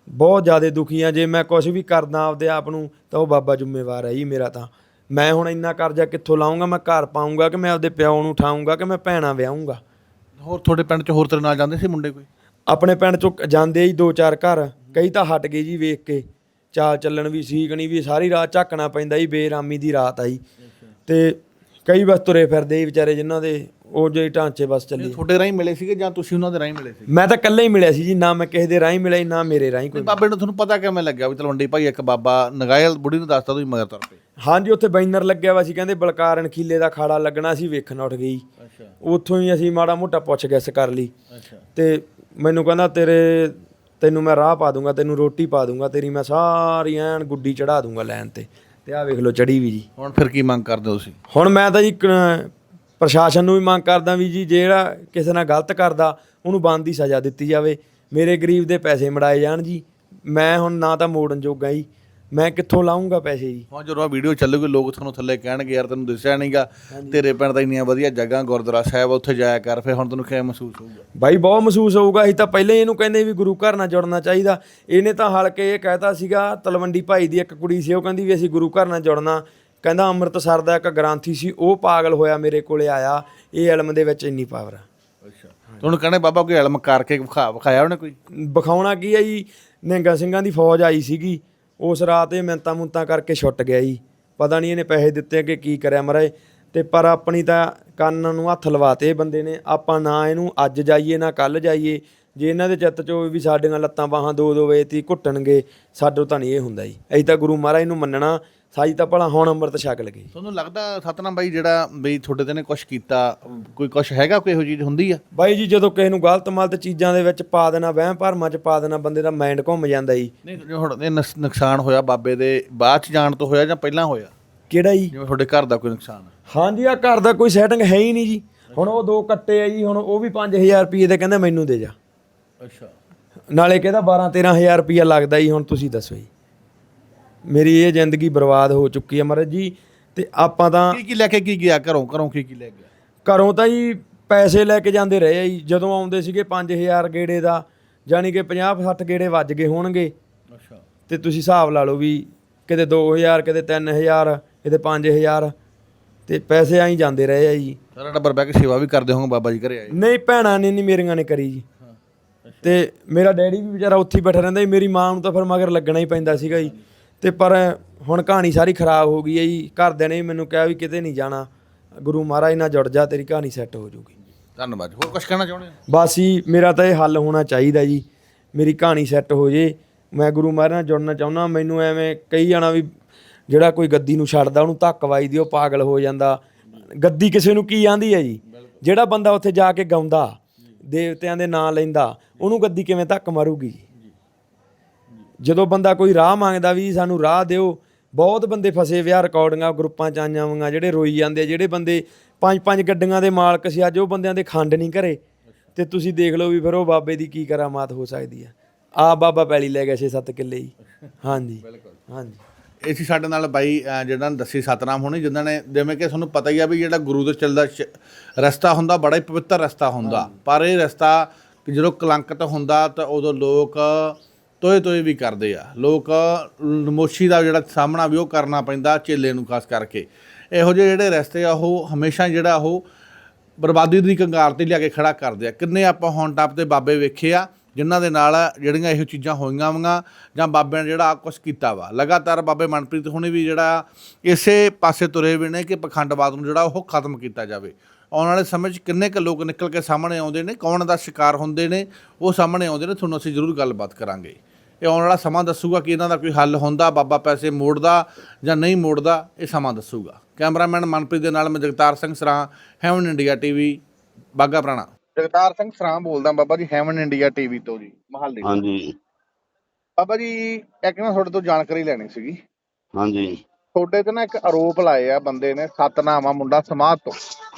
ਬਹੁਤ ਜ਼ਿਆਦਾ ਦੁਖੀ ਆ। ਜੇ ਮੈਂ ਕੁਝ ਵੀ ਕਰਦਾ ਆਪਦੇ ਆਪ ਨੂੰ ਤਾਂ ਉਹ ਬਾਬਾ ਜ਼ਿੰਮੇਵਾਰ ਹੈ ਜੀ ਮੇਰਾ ਤਾਂ। ਮੈਂ ਹੁਣ ਇੰਨਾ ਕਰਜ਼ਾ ਕਿੱਥੋਂ ਲਾਉਂਗਾ ਮੈਂ ਘਰ ਪਾਉਂਗਾ ਕਿ ਮੈਂ ਆਪਦੇ ਪਿਓ ਨੂੰ ਉਠਾਉਂਗਾ ਕਿ ਮੈਂ ਭੈਣਾਂ ਵਿਆਹੂੰਗਾ ਹੋਰ ਤੁਹਾਡੇ ਪਿੰਡ 'ਚ ਹੋਰ ਤੇਰੇ ਨਾਲ ਜਾਂਦੇ ਸੀ ਮੁੰਡੇ ਕੋਈ? ਆਪਣੇ ਪਿੰਡ ਚੋਂ ਜਾਂਦੇ ਹੀ ਦੋ ਚਾਰ ਘਰ ਕਈ ਤਾਂ ਹਟ ਗਏ ਜੀ ਵੇਖ ਕੇ। ਚਾਲ ਚੱਲਣ ਵੀ ਸੀਕਣੀ ਵੀ ਸਾਰੀ ਰਾਤ ਝੱਕਣਾ ਪੈਂਦਾ ਜੀ ਬੇਰਾਮੀ ਦੀ ਰਾਤ ਆਈ ਤੇ ਕਈ ਬਸ ਤੁਰੇ ਫਿਰਦੇ ਜੀ ਵਿਚਾਰੇ ਜਿਨ੍ਹਾਂ ਦੇ ਉਹ ਜਿਹੇ ਢਾਂਚੇ ਬਸ ਚੱਲੀ। ਤੁਹਾਡੇ ਰਾਹੀਂ ਮਿਲੇ ਸੀਗੇ ਜਾਂ ਤੁਸੀਂ ਉਹਨਾਂ ਦੇ ਰਾਹੀਂ ਮਿਲੇ ਸੀ ਮੈਂ ਤਾਂ ਇਕੱਲੇ ਹੀ ਮਿਲਿਆ ਸੀ ਜੀ ਨਾ ਮੈਂ ਕਿਸੇ ਦੇ ਰਾਹੀਂ ਮਿਲਿਆ ਨਾ ਮੇਰੇ ਰਾਹੀਂ ਕੋਈ ਬਾਬੇ ਨੂੰ ਤੁਹਾਨੂੰ ਪਤਾ ਕਿਵੇਂ ਲੱਗਿਆ ਵੀ ਤਲਵੰਡੀ ਭਾਈ ਇੱਕ ਬਾਬਾ ਨਗਾਇਲ ਬੁੜੀ ਨੂੰ ਦੱਸਤਾ ਤੁਸੀਂ ਮਗਰ ਤੁਰ ਪਏ। ਹਾਂਜੀ ਉੱਥੇ ਬੈਨਰ ਲੱਗਿਆ ਵਾ ਸੀ ਕਹਿੰਦੇ ਬਲਕਾਰਨ ਖੀਲੇ ਦਾ ਖਾੜਾ ਲੱਗਣਾ ਸੀ ਵੇਖਣ ਉੱਠ ਗਈ। ਅੱਛਾ। ਉੱਥੋਂ ਹੀ ਅਸੀਂ ਮਾੜਾ ਮੋਟਾ ਪੁੱਛ ਗਿੱਛ ਕਰ ਲਈ। ਅੱਛਾ। ਤੇ ਮੈਨੂੰ ਕਹਿੰਦਾ ਤੇਰੇ ਤੈਨੂੰ ਮੈਂ ਰਾਹ ਪਾ ਦੂੰਗਾ ਤੈਨੂੰ ਰੋਟੀ ਪਾ ਦੂੰਗਾ ਤੇਰੀ ਮੈਂ ਸਾਰੀ ਐਨ ਗੁੱਡੀ ਚੜਾ ਦੂੰਗਾ ਲੈਣ ਤੇ। ਤੇ ਆਹ ਵੇਖ ਲਓ ਚੜੀ ਵੀ ਜੀ। ਹੁਣ ਫਿਰ ਕੀ ਮੰਗ ਕਰਦੇ ਹੋ ਤੁਸੀਂ? ਹੁਣ ਮੈਂ ਤਾਂ ਜੀ ਕ- ਪ੍ਰਸ਼ਾਸਨ ਨੂੰ ਵੀ ਮੰਗ ਕਰਦਾ ਵੀ ਜੀ ਜਿਹੜਾ ਕਿਸੇ ਨਾਲ ਗਲਤ ਕਰਦਾ ਉਹਨੂੰ ਬੰਦ ਦੀ ਸਜ਼ਾ ਦਿੱਤੀ ਜਾਵੇ। ਮੇਰੇ ਗਰੀਬ ਦੇ ਪੈਸੇ ਮੜਾਏ ਜਾਣ ਜੀ। ਮੈਂ ਹੁਣ ਨਾ ਤਾਂ ਮੋੜਨ ਜੋਗਾ ਜੀ। ਮੈਂ ਕਿੱਥੋਂ ਲਾਉਂਗਾ ਪੈਸੇ ਜੀ? ਹੁਣ ਜਦੋਂ ਆ ਵੀਡੀਓ ਚੱਲੂਗੀ ਲੋਕ ਤੁਹਾਨੂੰ ਥੱਲੇ ਕਹਿਣਗੇ ਯਾਰ ਤੈਨੂੰ ਦੱਸਿਆ ਨਹੀਂਗਾ ਤੇਰੇ ਪਿੰਡ ਤਾਂ ਇੰਨੀਆਂ ਵਧੀਆ ਜਗ੍ਹਾ ਗੁਰਦੁਆਰਾ ਸਾਹਿਬ ਆ, ਉੱਥੇ ਜਾਇਆ ਕਰ ਫਿਰ ਹੁਣ ਤੈਨੂੰ ਕਿਵੇਂ ਮਹਿਸੂਸ ਹੋਊਗਾ? ਬਾਈ ਬਹੁਤ ਮਹਿਸੂਸ ਹੋਊਗਾ। ਅਸੀਂ ਤਾਂ ਪਹਿਲੇ ਇਹਨੂੰ ਕਹਿੰਦੇ ਵੀ ਗੁਰੂ ਘਰ ਨਾਲ ਜੁੜਨਾ ਚਾਹੀਦਾ। ਇਹਨੇ ਤਾਂ ਹਲਕੇ ਇਹ ਕਹਿਤਾ ਸੀਗਾ ਤਲਵੰਡੀ ਭਾਈ ਦੀ ਇੱਕ ਕੁੜੀ ਸੀ ਉਹ ਕਹਿੰਦੀ ਵੀ ਅਸੀਂ ਗੁਰੂ ਘਰ ਨਾਲ ਜੁੜਨਾ। ਕਹਿੰਦਾ ਅੰਮ੍ਰਿਤਸਰ ਦਾ ਇੱਕ ਗ੍ਰੰਥੀ ਸੀ ਉਹ ਪਾਗਲ ਹੋਇਆ ਮੇਰੇ ਕੋਲੇ ਆਇਆ। ਇਹ ਇਲਮ ਦੇ ਵਿੱਚ ਇੰਨੀ ਪਾਵਰ ਆ। ਅੱਛਾ। ਤੁਹਾਨੂੰ ਕਹਿੰਦੇ ਬਾਬਾ ਕੋਈ ਇਲਮ ਕਰਕੇ ਵਿਖਾ ਵਿਖਾਇਆ ਉਹਨੇ ਕੋਈ? ਵਿਖਾਉਣਾ ਕੀ ਹੈ ਜੀ? ਨਿਹੰਗਾ ਸਿੰਘਾਂ ਦੀ ਫੌਜ ਆਈ ਸੀਗੀ। ਉਸ ਰਾਤ ਇਹ ਮਿੰਤਾਂ ਮੁੰਤਾਂ ਕਰਕੇ ਛੁੱਟ ਗਿਆ ਜੀ। ਪਤਾ ਨਹੀਂ ਇਹਨੇ ਪੈਸੇ ਦਿੱਤੇ ਕਿ ਕੀ ਕਰਿਆ ਮਹਾਰਾਜ। ਤੇ ਪਰ ਆਪਣੀ ਤਾਂ ਕੰਨ ਨੂੰ ਹੱਥ ਲਵਾਤੇ ਇਹ ਬੰਦੇ ਨੇ। ਆਪਾਂ ਨਾ ਇਹਨੂੰ ਅੱਜ ਜਾਈਏ, ਨਾ ਕੱਲ ਜਾਈਏ। ਜੇ ਇਹਨਾਂ ਦੇ ਚਿੱਤ 'ਚ ਹੋਵੇ ਵੀ ਸਾਡੀਆਂ ਲੱਤਾਂ ਬਾਹਾਂ ਦੋ ਦੋ ਵਜੇ ਤੀ ਘੁੱਟਣਗੇ, ਸਾਡੋ ਤਾਂ ਨਹੀਂ ਇਹ ਹੁੰਦਾ ਜੀ। ਅਸੀਂ ਤਾਂ ਗੁਰੂ ਮਹਾਰਾਜ ਨੂੰ ਮੰਨਣਾ ਸਾਜੀ ਤਾਂ ਭਲਾ ਹੁਣ ਅੰਮ੍ਰਿਤ ਛਕ ਲਗੇ। ਤੁਹਾਨੂੰ ਲੱਗਦਾ ਸਤਨਾਮ ਬਾਈ ਜਿਹੜਾ ਬਈ ਤੁਹਾਡੇ ਤੇ ਨੇ ਕੁਝ ਕੀਤਾ ਕੋਈ ਕੁਝ ਹੈਗਾ ਕੋਈ ਇਹੋ ਚੀਜ਼ ਹੁੰਦੀ ਆ? ਬਾਈ ਜੀ ਜਦੋਂ ਕਿਸੇ ਨੂੰ ਗਲਤ ਮਲਤ ਚੀਜ਼ਾਂ ਦੇ ਵਿੱਚ ਪਾ ਦੇਣਾ ਵਹਿਮ ਭਰਮਾਂ 'ਚ ਪਾ ਦੇਣਾ ਬੰਦੇ ਦਾ ਮਾਈਂਡ ਘੁੰਮ ਜਾਂਦਾ ਜੀ। ਨਹੀਂ ਹੁਣ ਇਹ ਨੁਕਸ- ਨੁਕਸਾਨ ਹੋਇਆ ਬਾਬੇ ਦੇ ਬਾਅਦ ਚ ਜਾਣ ਤੋਂ ਹੋਇਆ ਜਾਂ ਪਹਿਲਾਂ ਹੋਇਆ? ਕਿਹੜਾ ਜੀ? ਜਿਵੇਂ ਤੁਹਾਡੇ ਘਰ ਦਾ ਕੋਈ ਨੁਕਸਾਨ ਹਾਂਜੀ ਆ ਘਰ ਦਾ ਕੋਈ ਸੈਟਿੰਗ ਹੈ ਹੀ ਨਹੀਂ ਜੀ। ਹੁਣ ਉਹ ਦੋ ਕੱਟੇ ਆ ਜੀ ਹੁਣ ਉਹ ਵੀ 5000 ਰੁਪਏ ਦੇ ਕਹਿੰਦੇ ਮੈਨੂੰ ਦੇ ਜਾ। ਅੱਛਾ। ਨਾਲੇ ਕਹਿੰਦਾ 12 13000 ਰੁਪਏ ਲੱਗਦਾ ਜੀ ਹੁਣ ਤੁਸੀਂ ਦੱਸੋ ਜੀ। ਮੇਰੀ ਇਹ ਜ਼ਿੰਦਗੀ ਬਰਬਾਦ ਹੋ ਚੁੱਕੀ ਹੈ ਮਹਾਰਾਜ ਜੀ ਤੇ ਆਪਾਂ ਤਾਂ ਕੀ ਕੀ ਲੈ ਕੇ ਕੀ ਗਿਆ ਘਰੋਂ? ਘਰੋਂ ਕੀ ਕੀ ਲੈ ਗਿਆ? ਘਰੋਂ ਤਾਂ ਜੀ ਪੈਸੇ ਲੈ ਕੇ ਜਾਂਦੇ ਰਹੇ ਆ ਜੀ ਜਦੋਂ ਆਉਂਦੇ ਸੀਗੇ 5000 ਗੇੜੇ ਦਾ ਜਾਨੀ ਕਿ 50 60 ਗੇੜੇ ਵੱਜ ਗਏ ਹੋਣਗੇ। ਅੱਛਾ। ਤੇ ਤੁਸੀਂ ਹਿਸਾਬ ਲਾ ਲਓ ਵੀ ਕਿਤੇ 2000 ਕਿਤੇ 3000 ਕਿਤੇ 5000 ਤੇ ਪੈਸੇ ਆਈ ਜਾਂਦੇ ਰਹੇ ਆ ਜੀ। ਸਾਰਾ ਟੱਬਰ ਬਹਿ ਕੇ ਸੇਵਾ ਵੀ ਕਰਦੇ ਹੋਗੇ ਬਾਬਾ ਜੀ ਘਰੇ ਆਏ। ਨਹੀਂ ਭੈਣਾਂ ਨੇ ਨਹੀਂ ਮੇਰੀਆਂ ਨੇ ਕਰੀ ਜੀ। ਤੇ ਮੇਰਾ ਡੈਡੀ ਵੀ ਵਿਚਾਰਾ ਉੱਥੇ ਹੀ ਬੈਠਾ ਰਹਿੰਦਾ ਸੀ ਮੇਰੀ ਮਾਂ ਨੂੰ ਤਾਂ ਫਿਰ ਮਗਰ ਲੱਗਣਾ ਹੀ ਪੈਂਦਾ ਸੀਗਾ ਜੀ। ਤੇ ਪਰ ਹੁਣ ਕਹਾਣੀ ਸਾਰੀ ਖਰਾਬ ਹੋ ਗਈ ਹੈ ਜੀ। ਘਰਦਿਆਂ ਨੇ ਵੀ ਮੈਨੂੰ ਕਿਹਾ ਵੀ ਕਿਤੇ ਨਹੀਂ ਜਾਣਾ। ਗੁਰੂ ਮਹਾਰਾਜ ਨਾਲ ਜੁੜ ਜਾ ਤੇਰੀ ਕਹਾਣੀ ਸੈੱਟ ਹੋ ਜਾਊਗੀ। ਧੰਨਵਾਦ ਹੋਰ ਕੁਝ ਕਹਿਣਾ ਚਾਹੁੰਦੇ ਹੋ? ਬਸ ਹੀ ਮੇਰਾ ਤਾਂ ਇਹ ਹੱਲ ਹੋਣਾ ਚਾਹੀਦਾ ਜੀ। ਮੇਰੀ ਕਹਾਣੀ ਸੈੱਟ ਹੋ ਜੇ। ਮੈਂ ਗੁਰੂ ਮਹਾਰਾਜ ਨਾਲ ਜੁੜਨਾ ਚਾਹੁੰਦਾ ਮੈਨੂੰ ਐਵੇਂ ਕਈ ਜਾਣਾ ਵੀ ਜਿਹੜਾ ਕੋਈ ਗੱਦੀ ਨੂੰ ਛੱਡਦਾ ਉਹਨੂੰ ਧੱਕ ਵੱਜਦੀ ਉਹ ਪਾਗਲ ਹੋ ਜਾਂਦਾ। ਗੱਦੀ ਕਿਸੇ ਨੂੰ ਕੀ ਆਂਦੀ ਹੈ ਜੀ? ਜਿਹੜਾ ਬੰਦਾ ਉੱਥੇ ਜਾ ਕੇ ਗਾਉਂਦਾ ਦੇਵਤਿਆਂ ਦੇ ਨਾਂ ਲੈਂਦਾ ਉਹਨੂੰ ਗੱਦੀ ਕਿਵੇਂ ਧੱਕ ਮਾਰੂਗੀ? ਜੀ ਜਦੋਂ ਬੰਦਾ ਕੋਈ ਰਾਹ ਮੰਗਦਾ ਵੀ ਸਾਨੂੰ ਰਾਹ ਦਿਓ ਬਹੁਤ ਬੰਦੇ ਫਸੇ ਵਿਆਹ ਰਿਕਾਰਡਿੰਗਾਂ ਗਰੁੱਪਾਂ ਚ ਆਈਆਂ ਹੋਈਆਂ ਜਿਹੜੇ ਰੋਈ ਜਾਂਦੇ ਆ, ਜਿਹੜੇ ਬੰਦੇ ਪੰਜ ਪੰਜ ਗੱਡੀਆਂ ਦੇ ਮਾਲਕ ਸੀ ਅੱਜ ਉਹ ਬੰਦਿਆਂ ਦੇ ਖੰਡ ਨਹੀਂ ਘਰੇ। ਤੇ ਤੁਸੀਂ ਦੇਖ ਲਓ ਵੀ ਫਿਰ ਉਹ ਬਾਬੇ ਦੀ ਕੀ ਕਰਾਮਾਤ ਹੋ ਸਕਦੀ ਆ। ਆ ਬਾਬਾ ਪੈਲੀ ਲੈ ਗਿਆ 6-7 ਕਿੱਲੇ ਜੀ ਹਾਂਜੀ ਹਾਂਜੀ। ਇਹ ਸੀ ਸਾਡੇ ਨਾਲ ਬਾਈ ਜਿਹੜਾ ਨੇ ਦੱਸੀ ਸਤਨਾਮ ਹੋਣੀ ਜਿਨ੍ਹਾਂ ਨੇ ਜਿਵੇਂ ਕਿ ਤੁਹਾਨੂੰ ਪਤਾ ਹੀ ਆ ਵੀ ਜਿਹੜਾ ਗੁਰੂ ਦੇ ਚੱਲਦਾ ਰਸਤਾ ਹੁੰਦਾ ਬੜਾ ਹੀ ਪਵਿੱਤਰ ਰਸਤਾ ਹੁੰਦਾ। ਪਰ ਇਹ ਰਸਤਾ ਜਦੋਂ ਕਲੰਕਤ ਹੁੰਦਾ ਤਾਂ ਉਦੋਂ ਲੋਕ ਤੋਏ ਤੋਏ ਵੀ ਕਰਦੇ ਆ। ਲੋਕ ਨਮੋਸ਼ੀ ਦਾ ਜਿਹੜਾ ਸਾਹਮਣਾ ਵੀ ਉਹ ਕਰਨਾ ਪੈਂਦਾ ਚੇਲੇ ਨੂੰ ਖਾਸ ਕਰਕੇ। ਇਹੋ ਜਿਹੇ ਜਿਹੜੇ ਰਸਤੇ ਆ, ਉਹ ਹਮੇਸ਼ਾ ਜਿਹੜਾ ਉਹ ਬਰਬਾਦੀ ਦੀ ਕੰਗਾਰ ਤੇ ਲਿਆ ਕੇ ਖੜਾ ਕਰਦੇ ਆ। ਕਿੰਨੇ ਆਪਾਂ ਹੁਣ ਟੱਪ ਤੇ ਬਾਬੇ ਵੇਖੇ ਆ, ਜਿਨ੍ਹਾਂ ਦੇ ਨਾਲ ਜਿਹੜੀਆਂ ਇਹੋ ਚੀਜ਼ਾਂ ਹੋਈਆਂ ਵਾਂ, ਜਾਂ ਬਾਬਿਆਂ ਨੇ ਜਿਹੜਾ ਕੁਝ ਕੀਤਾ ਵਾ। ਲਗਾਤਾਰ ਬਾਬੇ ਮਨਪ੍ਰੀਤ ਹੁਣੇ ਵੀ ਜਿਹੜਾ ਇਸੇ ਪਾਸੇ ਤੁਰੇ ਵੀ ਨੇ ਕਿ ਪਖੰਡਵਾਦ ਨੂੰ ਜਿਹੜਾ ਉਹ ਖਤਮ ਕੀਤਾ ਜਾਵੇ। ਆਉਣ ਵਾਲੇ ਸਮੇਂ 'ਚ ਕਿੰਨੇ ਕੁ ਲੋਕ ਨਿਕਲ ਕੇ ਸਾਹਮਣੇ ਆਉਂਦੇ ਨੇ, ਕੌਣ ਦਾ ਸ਼ਿਕਾਰ ਹੁੰਦੇ ਨੇ, ਉਹ ਸਾਹਮਣੇ ਆਉਂਦੇ ਨੇ, ਤੁਹਾਨੂੰ ਅਸੀਂ ਜ਼ਰੂਰ ਗੱਲਬਾਤ ਕਰਾਂਗੇ। ਇਹ ਆਉਣ ਵਾਲਾ ਸਮਾਂ ਦੱਸੂਗਾ ਕਿ ਇਹਨਾਂ ਦਾ ਕੋਈ ਹੱਲ ਹੁੰਦਾ ਬਾਬਾ ਪੈਸੇ ਮੋੜਦਾ ਜਾਂ ਨਹੀਂ ਮੋੜਦਾ ਇਹ ਸਮਾਂ ਦੱਸੂਗਾ। ਕੈਮਰਾਮੈਨ ਮਨਪ੍ਰੀਤ ਦੇ ਨਾਲ ਮੈਂ Jagtar Singh Sran heaven India TV ਬਾਗਾ ਪੁਰਾਣਾ। ਜਗਤਾਰ ਸਿੰਘ ਸਰਾਂ ਬੋਲਦਾ Baba ji Heaven India TV ਤੋਂ ਜੀ ਮਹੱਲੇ ਹਾਂਜੀ। ਬਾਬਾ ਜੀ ਇੱਕ ਨਾ ਤੁਹਾਡੇ ਤੋਂ ਜਾਣਕਾਰੀ ਲੈਣੀ ਸੀਗੀ। ਹਾਂਜੀ। ਤੁਹਾਡੇ ਤੇ ਨਾ ਇੱਕ ਆਰੋਪ ਲਾਏ ਆ ਬੰਦੇ ਨੇ ਸਤਨਾਮਾ ਮੁੰਡਾ ਸਮਾਧ ਤੋਂ।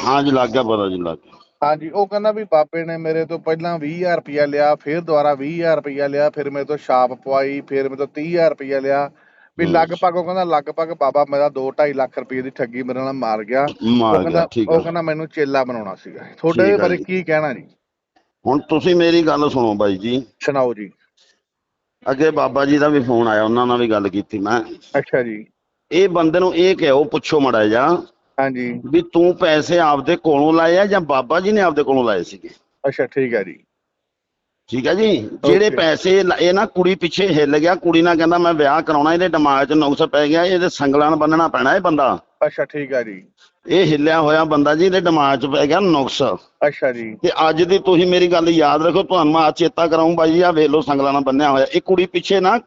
ਹਾਂਜੀ ਲੱਗ ਗਿਆ ਪਤਾ ਜੀ ਲੱਗ ਗਿਆ। ਹਾਂਜੀ ਉਹ ਕਹਿੰਦਾ ਵੀ ਬਾਬੇ ਨੇ ਮੇਰੇ ਤੋਂ ਪਹਿਲਾਂ 20000 ਰੁਪਇਆ ਲਿਆ ਫਿਰ ਦੁਬਾਰਾ 20000 ਰੁਪਇਆ ਲਿਆ ਫਿਰ ਮੇਰੇ ਤੋਂ ਛਾਪ ਪਵਾਈ ਫਿਰ ਮੇਰੇ ਤੋਂ 30000 ਰੁਪਇਆ ਲਿਆ। ਵੀ। ਲਗਭਗ ਉਹ ਕਹਿੰਦਾ ਲਗਭਗ ਬਾਬਾ ਮੇਰਾ 2.5 ਲੱਖ ਰੁਪਏ ਦੀ ਠੱਗੀ ਮੇਰੇ ਨਾਲ ਮਾਰ ਗਿਆ। ਉਹ ਮਾਰ ਕਹਿੰਦਾ ਗਿਆ ਠੀਕ ਉਹ ਹੈ ਕਹਿੰਦਾ ਮੈਨੂੰ ਚੇਲਾ ਬਣਾਉਣਾ ਸੀਗਾ। ਤੁਹਾਡੇ ਠੀਕ ਆ ਬਾਰੇ ਜੀ। ਕੀ ਕਹਿਣਾ ਜੀ? ਹੁਣ ਤੁਸੀਂ ਮੇਰੀ ਗੱਲ ਸੁਣੋ ਬਾਈ ਜੀ। ਸੁਣਾਓ ਜੀ। ਅੱਗੇ ਬਾਬਾ ਜੀ ਦਾ ਵੀ ਫੋਨ ਆਇਆ ਉਹਨਾਂ ਨਾਲ ਵੀ ਗੱਲ ਕੀਤੀ ਮੈਂ। ਅੱਛਾ ਜੀ। ਇਹ ਬੰਦੇ ਨੂੰ ਇਹ ਕਿਹੋ ਪੁੱਛੋ ਮੜਾ ਜਾ ਹਾਂਜੀ। ਵੀ ਤੂੰ ਪੈਸੇ ਆਪਦੇ ਕੋਲੋਂ ਲਾਏ ਆ ਜਾਂ ਬਾਬਾ ਜੀ ਨੇ ਆਪਦੇ ਕੋਲੋਂ ਲਾਏ ਸੀਗੇ? ਅੱਛਾ ਠੀਕ ਹੈ ਜੀ। ਠੀਕ ਹੈ ਜੀ? ਜਿਹੜੇ. ਪੈਸੇ ਲ- ਇਹ ਨਾ ਕੁੜੀ ਪਿੱਛੇ ਹਿੱਲ ਗਿਆ ਕੁੜੀ ਨਾਲ ਕਹਿੰਦਾ ਮੈਂ ਵਿਆਹ ਕਰਾਉਣਾ ਇਹਦੇ ਦਿਮਾਗ 'ਚ ਨੁਕਸ ਪੈ ਗਿਆ ਇਹਦੇ ਸੰਗਲਾਂ ਨੂੰ ਬੰਨਣਾ ਪੈਣਾ ਇਹ ਬੰਦਾ। ਅੱਛਾ ਠੀਕ ਹੈ ਜੀ। ਇਹ ਹਿੱਲਿਆ ਹੋਇਆ ਬੰਦਾ ਜੀ ਇਹਦੇ ਦਿਮਾਗ 'ਚ ਪੈ ਗਿਆ ਨੁਕਸ। ਅੱਛਾ ਜੀ। ਤੇ ਅੱਜ ਦੀ ਤੁਸੀਂ ਮੇਰੀ ਗੱਲ ਯਾਦ ਰੱਖੋ ਤੁਹਾਨੂੰ ਆ ਚੇਤਾ ਕਰਾਉਂ ਬਾਈ ਆ ਵੇਖ ਲਓ ਸੰਗਲਾਂ ਨਾਲ ਬੰਨਿਆ ਹੋਇਆ। ਇਹ ਕੁੜੀ ਪਿੱਛੇ ਨਾ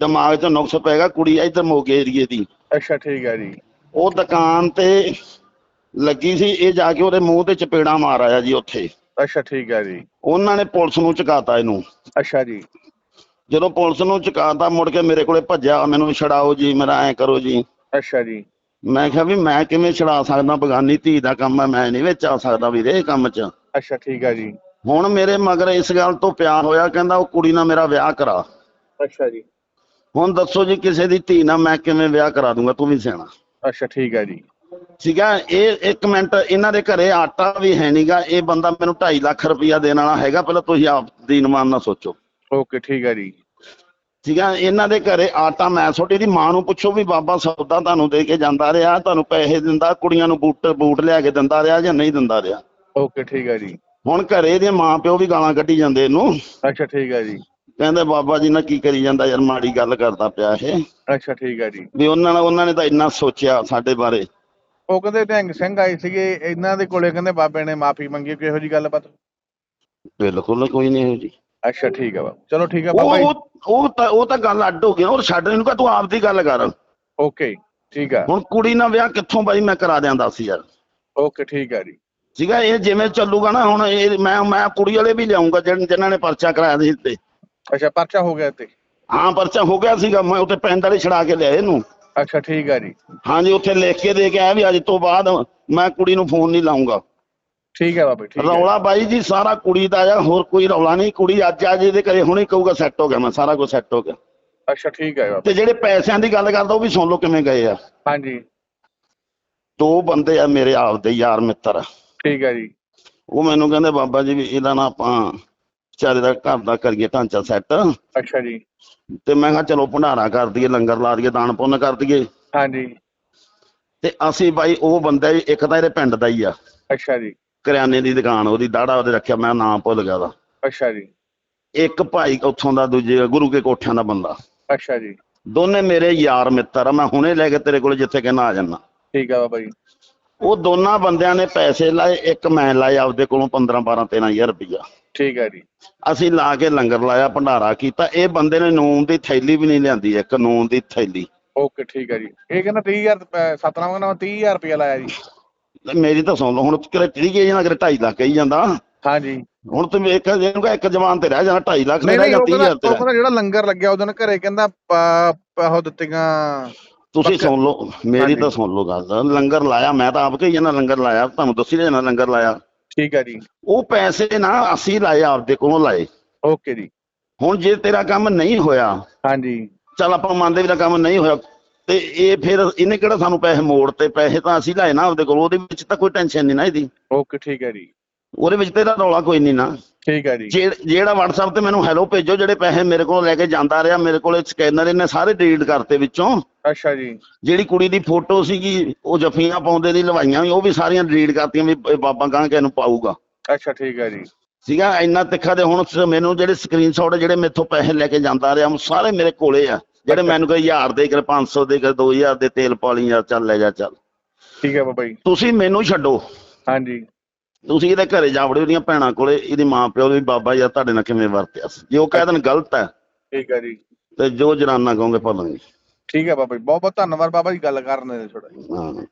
ਦਿਮਾਗ 'ਚ ਨੁਕਸ ਪੈਗਾ ਕੁੜੀ ਇੱਧਰ ਮੋਗੇ ਏਰੀਏ ਦੀ। ਅੱਛਾ ਠੀਕ ਹੈ ਜੀ। ਉਹ ਦੁਕਾਨ ਤੇ ਲੱਗੀ ਸੀ ਇਹ ਜਾ ਕੇ ਉਹਦੇ ਮੂੰਹ ਤੇ ਚਪੇੜਾ ਮਾਰ ਆਇਆ ਜੀ ਉੱਥੇ। ਅੱਛਾ ਠੀਕ ਹੈ ਜੀ। ਉਹਨਾਂ ਨੇ ਪੁਲਿਸ ਨੂੰ ਚੁਕਾਤਾ ਇਹਨੂੰ। ਅੱਛਾ ਜੀ। ਜਦੋਂ ਪੁਲਿਸ ਨੂੰ ਚੁਕਾਤਾ ਮੁੜ ਕੇ ਮੇਰੇ ਕੋਲੇ ਭੱਜਿਆ ਮੈਨੂੰ ਛਡਾਓ ਜੀ ਮੇਰਾ ਐ ਕਰੋ ਜੀ। ਅੱਛਾ ਜੀ। ਮੈਂ ਕਿਹਾ ਵੀ ਮੈਂ ਕਿਵੇਂ ਛਡਾ ਸਕਦਾ ਬਗਾਨੀ ਧੀ ਦਾ ਕੰਮ ਹੈ ਮੈਂ ਨਹੀਂ ਵਿੱਚ ਆ ਸਕਦਾ ਵੀਰੇ ਇਹ ਕੰਮ 'ਚ। ਅੱਛਾ ਠੀਕ ਹੈ ਜੀ। ਹੁਣ ਮੇਰੇ ਮਗਰ ਇਸ ਗੱਲ ਤੋਂ ਪਿਆਰ ਹੋਇਆ ਕਹਿੰਦਾ ਉਹ ਕੁੜੀ ਨਾਲ ਮੇਰਾ ਵਿਆਹ ਕਰਾ। ਅੱਛਾ ਜੀ। ਹੁਣ ਦੱਸੋ ਜੀ ਕਿਸੇ ਦੀ ਧੀ ਨਾਲ ਮੈਂ ਕਿਵੇਂ ਵਿਆਹ ਕਰਾ ਦੂੰਗਾ ਤੂੰ ਵੀ ਸਿਆਣਾ। ਅੱਛਾ ਠੀਕ ਹੈ ਜੀ। ਠੀਕ ਹੈ ਇਹ ਇੱਕ ਮਿੰਟ ਇਹਨਾਂ ਦੇ ਘਰੇ ਆਟਾ ਵੀ ਹੈ ਨਹੀਂਗਾ ਇਹ ਬੰਦਾ ਮੈਨੂੰ 2.5 ਲੱਖ ਰੁਪਇਆ ਦੇਣ ਵਾਲਾ ਹੈਗਾ ਪਹਿਲਾਂ ਤੁਸੀਂ ਆਪ ਦੀਨਮਾਨ ਨਾਲ ਸੋਚੋ। ਓਕੇ ਠੀਕ ਹੈ ਜੀ। ਠੀਕ ਹੈ ਇਹਨਾਂ ਦੇ ਘਰੇ ਆਟਾ ਮੈਂ ਛੋਟੀ ਦੀ ਮਾਂ ਨੂੰ ਪੁੱਛੋ ਵੀ ਬਾਬਾ ਸੌਦਾ ਤੁਹਾਨੂੰ ਦੇ ਕੇ ਜਾਂਦਾ ਰਿਹਾ ਤੁਹਾਨੂੰ ਪੈਸੇ ਦਿੰਦਾ ਕੁੜੀਆਂ ਨੂੰ ਬੂਟ ਬੂਟ ਲਿਆ ਕੇ ਦਿੰਦਾ ਰਿਹਾ ਜਾਂ ਨਹੀਂ ਦਿੰਦਾ ਰਿਹਾ? ਓਕੇ ਠੀਕ ਹੈ ਜੀ। ਹੁਣ ਘਰੇ ਇਹਦੇ ਮਾਂ ਪਿਓ ਵੀ ਗਾਲਾਂ ਕੱਢੀ ਜਾਂਦੇ ਇਹਨੂੰ। ਅੱਛਾ ਠੀਕ ਹੈ ਜੀ। ਕਹਿੰਦੇ ਬਾਬਾ ਜੀ ਨਾਲ ਕੀ ਕਰੀ ਜਾਂਦਾ ਯਾਰ ਮਾੜੀ ਗੱਲ ਕਰਦਾ ਪਿਆ ਇਹ। ਅੱਛਾ ਠੀਕ ਹੈ ਜੀ। ਵੀ ਉਹਨਾਂ ਨੇ ਉਹਨਾਂ ਨੇ ਤਾਂ ਇੰਨਾ ਸੋਚਿਆ ਸਾਡੇ ਬਾਰੇ। ਉਹ ਕਹਿੰਦੇ ਨਿਹੰਗ ਸਿੰਘ ਆਏ ਸੀਗੇ ਇਹਨਾਂ ਦੇ ਕੋਲੇ ਕਹਿੰਦੇ ਬਾਬੇ ਨੇ ਮਾਫੀ ਮੰਗੀ ਕਿਹੋ ਜੀ ਗੱਲ ਬਾਤ? ਬਿਲਕੁਲ ਕੋਈ ਨਹੀਂ ਇਹੋ ਜੀ ਅੱਛਾ ਠੀਕ ਆ ਬਾਬਾ। ਚਲੋ ਠੀਕ ਉਹ ਬਾਬਾ ਜੀ। ਉਹ ਉਹ ਤਾਂ ਉਹ ਤਾਂ ਗੱਲ ਅੱਡ ਹੋ ਗਈ ਨਾ, ਉਹ ਛੱਡ ਇਹਨੂੰ ਕਹ ਤੂੰ ਆਪਦੀ ਗੱਲ ਕਰ। ਓਕੇ ਠੀਕ ਆ। ਹੁਣ ਕੁੜੀ ਨਾਲ ਵਿਆਹ ਕਿੱਥੋਂ ਬਾਈ ਮੈਂ ਕਰਾ ਦਿਆਂ ਦੱਸ ਯਾਰ। ਓਕੇ ਠੀਕ ਆ ਜੀ। ਸੀਗਾ ਇਹ ਜਿਵੇਂ ਚੱਲੂਗਾ ਨਾ ਹੁਣ ਇਹ ਮੈਂ ਮੈਂ ਕੁੜੀ ਵਾਲੇ ਵੀ ਲਿਆਉਂਗਾ ਜਿਹਨ- ਨੇ ਪਰਚਾ ਕਰਾਇਆ ਸੀ ਤੇ ਅੱਛਾ ਪਰਚਾ ਹੋ ਗਿਆ ਤੇ? ਹਾਂ ਪਰਚਾ ਹੋ ਗਿਆ ਸੀਗਾ। ਮੈਂ ਉੱਥੇ ਪਿੰਡ ਵਾਲੇ ਛੜਾ ਕੇ ਲਿਆਏ ਇਹਨੂੰ। ਅੱਛਾ ਠੀਕ ਆ ਜੀ। ਹਾਂਜੀ ਉੱਥੇ ਲਿਖ ਕੇ ਦੇ ਕੇ ਆਇਆ ਵੀ ਅੱਜ ਤੋਂ ਬਾਅਦ ਮੈਂ ਕੁੜੀ ਨੂੰ ਫੋਨ ਨਹੀਂ ਲਾਉਂਗਾ। ਠੀਕ ਆ ਬਾਬਾ ਠੀਕ ਆ। ਰੌਲਾ ਬਾਈ ਜੀ ਸਾਰਾ ਕੁੜੀ ਦਾ ਆ ਹੋਰ ਕੋਈ ਰੌਲਾ ਨਹੀਂ। ਕੁੜੀ ਅੱਜ ਆ ਜਿਹਦੇ ਘਰੇ ਹੁਣੇ ਕਹੂਗਾ ਸੈੱਟ ਹੋ ਗਿਆ ਮੈਂ ਸਾਰਾ ਕੁਝ ਸੈੱਟ ਹੋ ਗਿਆ। ਅੱਛਾ ਠੀਕ ਆ ਬਾਬਾ ਤੇ ਜਿਹੜੇ ਪੈਸਿਆਂ ਦੀ ਗੱਲ ਕਰਦਾ ਉਹ ਵੀ ਸੁਣ ਲਓ ਕਿਵੇਂ ਗਏ ਆ। ਹਾਂਜੀ। ਦੋ ਬੰਦੇ ਆ ਮੇਰੇ ਆਪਦੇ ਯਾਰ ਮਿੱਤਰ। ਠੀਕ ਆ ਜੀ। ਉਹ ਮੈਨੂੰ ਕਹਿੰਦੇ ਬਾਬਾ ਜੀ ਵੀ ਇਹਦਾ ਨਾ ਆਪਾਂ ਵਿਚਾਰੇ ਦਾ ਘਰ ਦਾ ਕਰੀਏ ਢਾਂਚਾ ਸੈੱਟ ਅੱਛਾ ਜੀ। ਤੇ ਮੈਂ ਕਿਹਾ ਚਲੋ ਭੰਡਾਰਾ ਕਰ ਦਈਏ ਲੰਗਰ ਲਾ ਦਈਏ ਦਾਨ ਪੁੰਨ ਕਰ ਦਈਏ। ਹਾਂਜੀ। ਤੇ ਅਸੀਂ ਬਾਈ ਉਹ ਬੰਦਾ ਹੀ- ਇੱਕ ਤਾਂ ਇਹਦੇ ਪਿੰਡ ਦਾ ਹੀ ਆ। ਅੱਛਾ ਜੀ। ਕਰਿਆਨੇ ਦੀ ਦੁਕਾਨ ਉਹਦੀ ਦਾੜਾ ਉਹਦੇ ਰੱਖਿਆ ਮੈਂ ਨਾਮ ਭੁੱਲ ਗਿਆ ਉਹਦਾ। ਅੱਛਾ ਜੀ। ਇੱਕ ਭਾਈ ਉੱਥੋਂ ਦਾ ਦੂਜੇ ਗੁਰੂ ਕੇ ਕੋਠਿਆਂ ਦਾ ਬੰਦਾ। ਅੱਛਾ ਜੀ। ਦੋਨੇ ਮੇਰੇ ਯਾਰ ਮਿੱਤਰ ਆ ਮੈਂ ਹੁਣੇ ਲੈ ਕੇ ਤੇਰੇ ਕੋਲ ਜਿੱਥੇ ਕਹਿਣਾ ਆ ਜਾਣਾ ਠੀਕ ਆ ਬਾਬਾ ਜੀ। ਉਹ ਦੋਨਾਂ ਬੰਦਿਆਂ ਨੇ ਪੈਸੇ ਲਾਏ ਇੱਕ ਮੈਂ ਲਾਏ ਆਪਦੇ ਕੋਲੋਂ 15 12 13000 ਰੁਪਇਆ ਠੀਕ ਆ ਜੀ। ਅਸੀਂ ਲਾ ਕੇ ਲੰਗਰ ਲਾਇਆ ਭੰਡਾਰਾ ਕੀਤਾ। ਇਹ ਬੰਦੇ ਨੇ ਨੂਨ ਦੀ ਥੈਲੀ ਵੀ ਨਹੀਂ ਲਿਆਂਦੀ ਇੱਕ ਨੂਨ ਦੀ ਥੈਲੀ। ਓਕੇ ਠੀਕ ਆ ਜੀ। ਇਹ ਕਹਿੰਦਾ 30000 ਰੁਪਏ- ਸਤਨਾਮ ਕਹਿੰਦਾ ਮੈਂ 30000 ਰੁਪਏ ਲਾਇਆ ਜੀ। ਤੇ ਮੇਰੀ ਤਾਂ ਸੁਣ ਲਓ ਹੁਣ ਕਿਰੇ ਚੜੀ ਗਈ ਨਾ ਕਿਰੇ 2.5 ਲੱਖ ਕਹੀ ਜਾਂਦਾ। ਹਾਂਜੀ। ਹੁਣ ਤੂੰ ਵੇਖ ਇਹਨੂੰ ਕਹ ਇੱਕ ਜਵਾਨ ਤੇ ਰਹਿ ਜਾਣਾ 2.5 ਲੱਖ ਨਹੀਂ ਰਹਿ ਨਹੀਂ ਜਾ ਉਹ 30000 ਕਹਿੰਦਾ ਤੇ ਉਹ। ਕਹਿੰਦਾ ਜਿਹੜਾ ਲੰਗਰ ਲੱਗਿਆ ਉਹਦੋਂ ਘਰੇ ਕਹਿੰਦਾ ਪ- ਪ- ਉਹ ਦਿੱਤੀਆਂ। ਤੁਸੀਂ ਸੁਣ ਲਓ ਮੇਰੀ। ਤਾਂ ਸੁਣ ਲਓ ਗੱਲ। ਲੰਗਰ ਲਾਇਆ ਮੈਂ ਤਾਂ ਆਪ ਕਹੀ ਜਾਂਦਾ ਲੰਗਰ ਲਾਇਆ ਤੁਹਾਨੂੰ ਦੱਸੀ ਜਾਣਾ ਲੰਗਰ ਲਾਇਆ। ਠੀਕ ਆ ਜੀ। ਉਹ ਪੈਸੇ ਨਾ ਅਸੀਂ ਲਾਏ ਆਪਦੇ ਕੋਲੋਂ ਲਾਏ। ਓਕੇ ਜੀ। ਹੁਣ ਜੇ ਤੇਰਾ ਕੰਮ ਨਹੀਂ ਹੋਇਆ ਹਾਂਜੀ। ਚੱਲ ਆਪਾਂ ਮੰਨਦੇ ਵੀ ਤਾਂ ਕੰਮ ਨਹੀਂ ਹੋਇਆ ਤੇ ਇਹ ਫਿਰ ਇਹਨੇ ਕਿਹੜਾ ਸਾਨੂੰ ਪੈਸੇ ਮੋੜ ਤੇ ਪੈਸੇ ਤਾਂ ਅਸੀਂ ਲਾਏ ਨਾ ਆਪਦੇ ਕੋਲ ਉਹਦੇ ਵਿੱਚ ਤਾਂ ਕੋਈ ਟੈਨਸ਼ਨ ਨਹੀਂ ਨਾ ਇਹਦੀ। ਓਕੇ ਠੀਕ ਆ ਜੀ। ਉਹਦੇ ਵਿੱਚ ਤੇਰਾ ਰੌਲਾ ਕੋਈ ਨਹੀਂ ਨਾ। ਠੀਕ ਆ ਜੀ। ਜੇ- ਜਿਹੜਾ WhatsApp ਤੇ ਮੈਨੂੰ ਹੈਲੋ ਭੇਜੋ ਜਿਹੜੇ ਪੈਸੇ ਮੇਰੇ ਕੋਲ ਲੈ ਕੇ ਜਾਂਦਾ ਰਿਹਾ ਮੇਰੇ ਕੋਲੇ ਸਕੈਨਰ ਇਹਨੇ ਸਾਰੇ ਡਿਲੀਟ ਕਰਤੇ ਵਿੱਚੋਂ। ਅੱਛਾ ਜੀ। ਜਿਹੜੀ ਕੁੜੀ ਦੀ ਫੋਟੋ ਸੀਗੀ ਉਹ ਜੱਫੀਆਂ ਪਾਉਂਦੇ ਦੀ ਲਵਾਈਆਂ ਉਹ ਵੀ ਸਾਰੀਆਂ ਡਿਲੀਟ ਕਰਤੀਆਂ ਵੀ ਬਾਬਾ ਗਾਂ ਕੇ ਨੂੰ ਪਾਊਗਾ। ਅੱਛਾ ਠੀਕ ਆ ਜੀ। ਸੀਗਾ ਇੰਨਾ ਤਿੱਖਾ ਤੇ ਹੁਣ ਮੈਨੂੰ ਜਿਹੜੇ ਸਕਰੀਨਸ਼ਾਟ ਜਿਹੜੇ ਮੇਥੋਂ ਪੈਸੇ ਲੈ ਕੇ ਜਾਂਦਾ ਰਿਹਾ ਉਹ ਸਾਰੇ ਮੇਰੇ ਕੋਲੇ ਆ। ਜਿਹੜੇ। ਮੈਨੂੰ ਕੋਈ 1000 ਦੇ ਕਰ 500 ਦੇ ਕਰ 2000 ਦੇ ਤੇਲ ਪਾਲੀ ਯਾਰ ਚੱਲ ਲੈ ਜਾ ਚੱਲ। ਠੀਕ ਆ ਬਾਬਾ ਜੀ। ਤੁਸੀਂ ਮੈਨੂੰ ਛੱਡੋ। ਹਾਂਜੀ। ਤੁਸੀਂ ਇਹਦੇ ਘਰੇ ਜਾ ਵੜੋ ਇਹਦੀਆਂ ਭੈਣਾਂ ਕੋਲੇ ਇਹਦੀ ਮਾਂ ਪਿਓ ਵੀ ਬਾਬਾ ਯਾਰ ਤੁਹਾਡੇ ਨਾਲ ਕਿਵੇਂ ਵਰਤਿਆ ਸੀ? ਜੇ ਉਹ ਕਹਿ ਦੇਣ ਗਲਤ ਹੈ ਠੀਕ ਆ ਜੀ। ਤੇ ਜੋ ਜਨਾਨਾ ਕਹੋਗੇ ਭਲਾਂਗੇ ਠੀਕ ਆ ਬਾਬਾ ਜੀ ਬਹੁਤ ਬਹੁਤ ਧੰਨਵਾਦ ਬਾਬਾ ਜੀ ਗੱਲ ਕਰਨ ਦੇ ਥੋੜਾ ਹਾਂ।